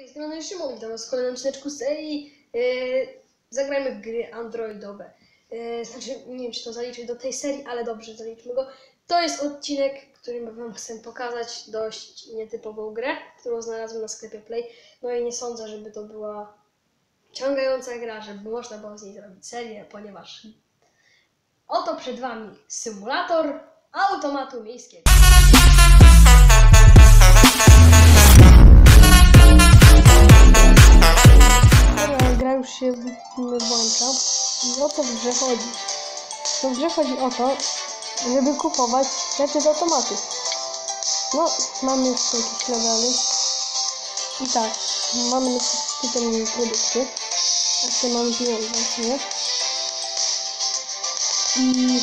tej strony Szymon, witam w kolejnym odcineczku serii yy, Zagrajmy w gry androidowe. Yy, znaczy, nie wiem czy to zaliczyć do tej serii, ale dobrze, zaliczmy go. To jest odcinek, którym wam chcę pokazać dość nietypową grę, którą znalazłem na sklepie Play. No i nie sądzę, żeby to była ciągająca gra, żeby można było z niej zrobić serię, ponieważ oto przed wami symulator automatu miejskiego. O co w grze chodzi? No w grze chodzi o to, żeby kupować rzeczy z automatu. No, mamy jeszcze jakieś levely. I tak, mamy tutaj produkty. Tutaj mamy pieniądze, nie? I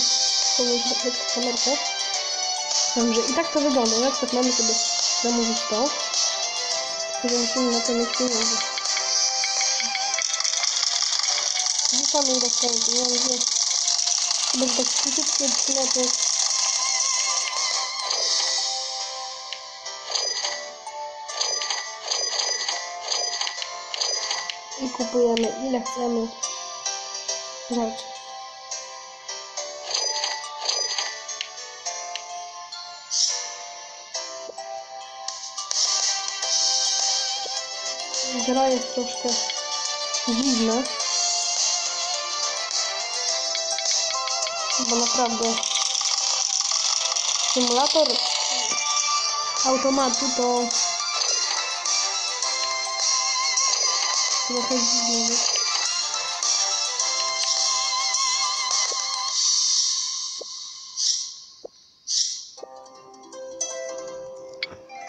powiem trochę kamerkę. Dobrze, i tak to wygląda. Na przykład mamy sobie zamówić to. Tylko, że musimy na to mieć pieniądze. Rzucamy ile chcemy pieniędzy. Będzie tak króciutki odcineczek. I kupujemy ile chcemy rzeczy. Gra jest troszkę dziwna. Bo naprawdę symulator automatu to trochę dziwne.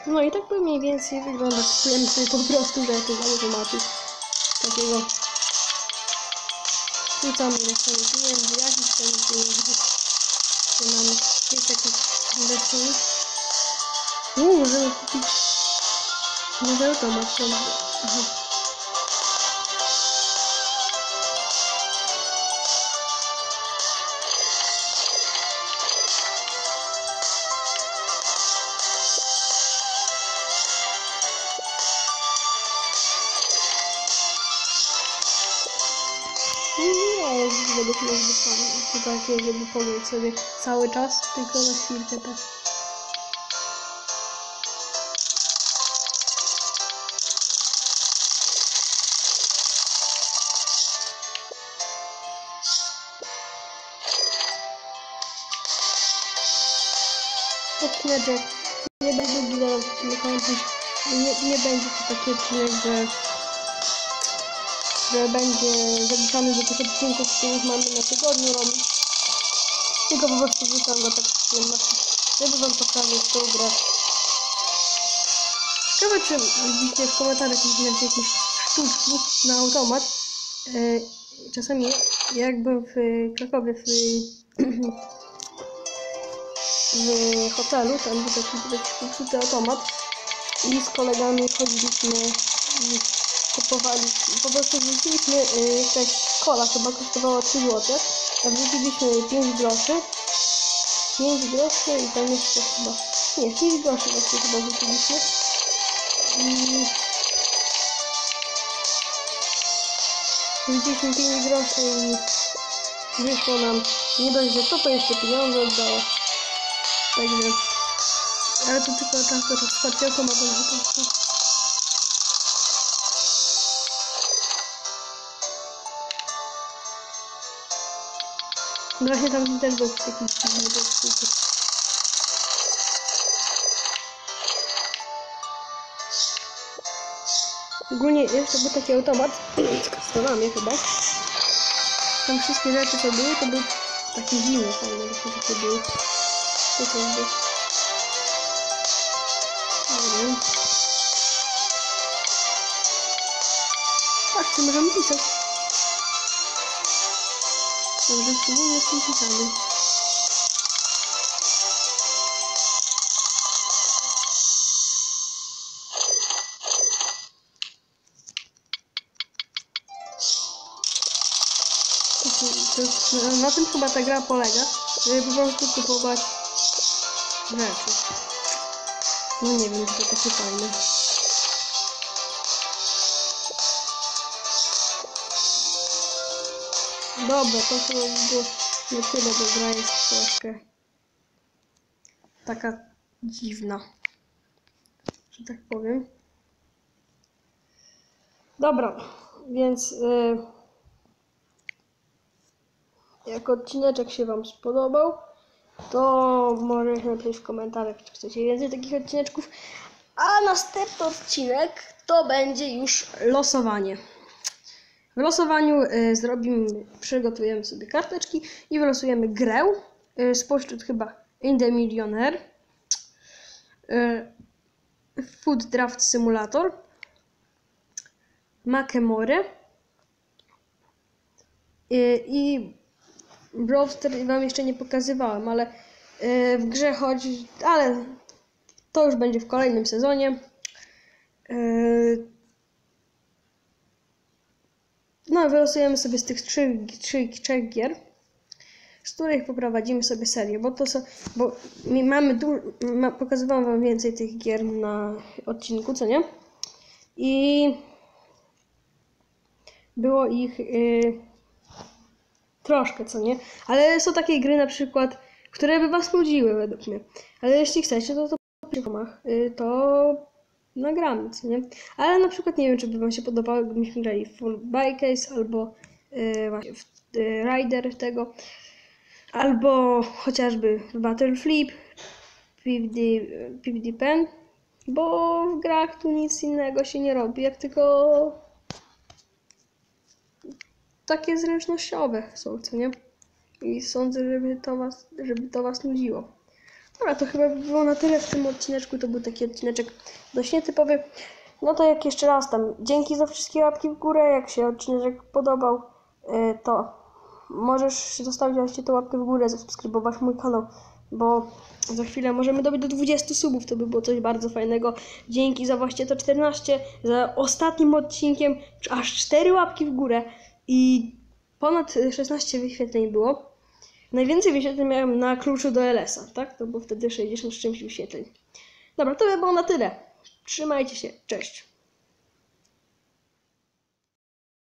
No i tak to mniej więcej wygląda. Kupujemy sobie po prostu rzeczy z automatu. Takiego Rzucamy na swoje pieniędzy, jakiś tam pieniędzy. Tu mamy, jest jakiś inwestycji. No, możemy kupić nowy automat. tam. Aha. Nie jest według mnie zbyt fajne. To takie, żeby pomóc sobie cały czas, tylko na chwilkę tak. Odcineczek nie będzie długi. Nie, nie będzie to taki odcinek, że że będzie zaliczany do tych odcinków, których mamy na tygodniu robić. Tylko po prostu wrzucam go tak z przyjemności, żeby wam pokazać tą grę. Ciekawe, czy widzicie w komentarzach jakieś, jakieś sztuczki na automat. E, czasami jakby w Krakowie w, w hotelu, tam był taki popsuty automat i z kolegami chodziliśmy i kupowali, po prostu wrzuciliśmy y, jakaś kola chyba kosztowała 3 zł, a wrzuciliśmy 5 groszy, 5 groszy i tam jeszcze chyba, nie, 5 groszy właśnie chyba wrzuciliśmy. I wrzuciliśmy 5 groszy i wyszło nam nie dość, że to, to jeszcze pieniądze oddało, także ale to tylko czas do rozparcia automatu, po prostu No właśnie tam też był taki dziwny gościu. Ogólnie jeszcze był taki automat z kastowami chyba. Tam wszystkie rzeczy co były, to był taki zimny fajny, właśnie takie były. Co to jest być? Dobrze, spróbujmy z tym jest, na tym chyba ta gra polega, żeby po prostu kupować rzeczy. No nie wiem, czy to takie fajne. Dobra, to chyba by było na tyle, bo gra jest troszkę taka dziwna, że tak powiem. Dobra, więc y, jak odcineczek się Wam spodobał, to możecie napisać w komentarzach, czy chcecie więcej takich odcineczków. A następny odcinek to będzie już losowanie. W losowaniu y, zrobimy, przygotujemy sobie karteczki i wylosujemy grę y, spośród chyba In the Millionaire, y, Food Draft Simulator, Makemory i Browster wam jeszcze nie pokazywałem, ale w grze chodzi, ale to już będzie w kolejnym sezonie. No, wylosujemy sobie z tych trzech, trzech, trzech gier, z których poprowadzimy sobie serię, bo to są, bo mamy du- ma, pokazywałam wam więcej tych gier na odcinku, co nie? I było ich y, troszkę, co nie? Ale są takie gry na przykład, które by was nudziły według mnie. Ale jeśli chcecie, to to w y, to nagramy, co nie? Ale na przykład nie wiem, czy by wam się podobało, gdybyśmy grali Full Bike albo y, właśnie w y, Rider tego, albo chociażby Battle Flip, PvD, PvD Pen, bo w grach tu nic innego się nie robi, jak tylko takie zręcznościowe są, co nie? I sądzę, żeby to was, żeby to was nudziło. Dobra, to chyba by było na tyle w tym odcineczku. To był taki odcineczek dość nietypowy. No to jak jeszcze raz tam dzięki za wszystkie łapki w górę. Jak się odcineczek podobał, y, to możesz zostawić właśnie tę łapkę w górę, zasubskrybować mój kanał, bo za chwilę możemy dobić do 20 subów. To by było coś bardzo fajnego. Dzięki za właśnie to 14, za ostatnim odcinkiem aż 4 łapki w górę i ponad 16 wyświetleń było. Najwięcej wyświetleń miałem na kluczu do LS-a, tak? To było wtedy 60 z czymś wyświetleń. Dobra, to by było na tyle. Trzymajcie się, cześć.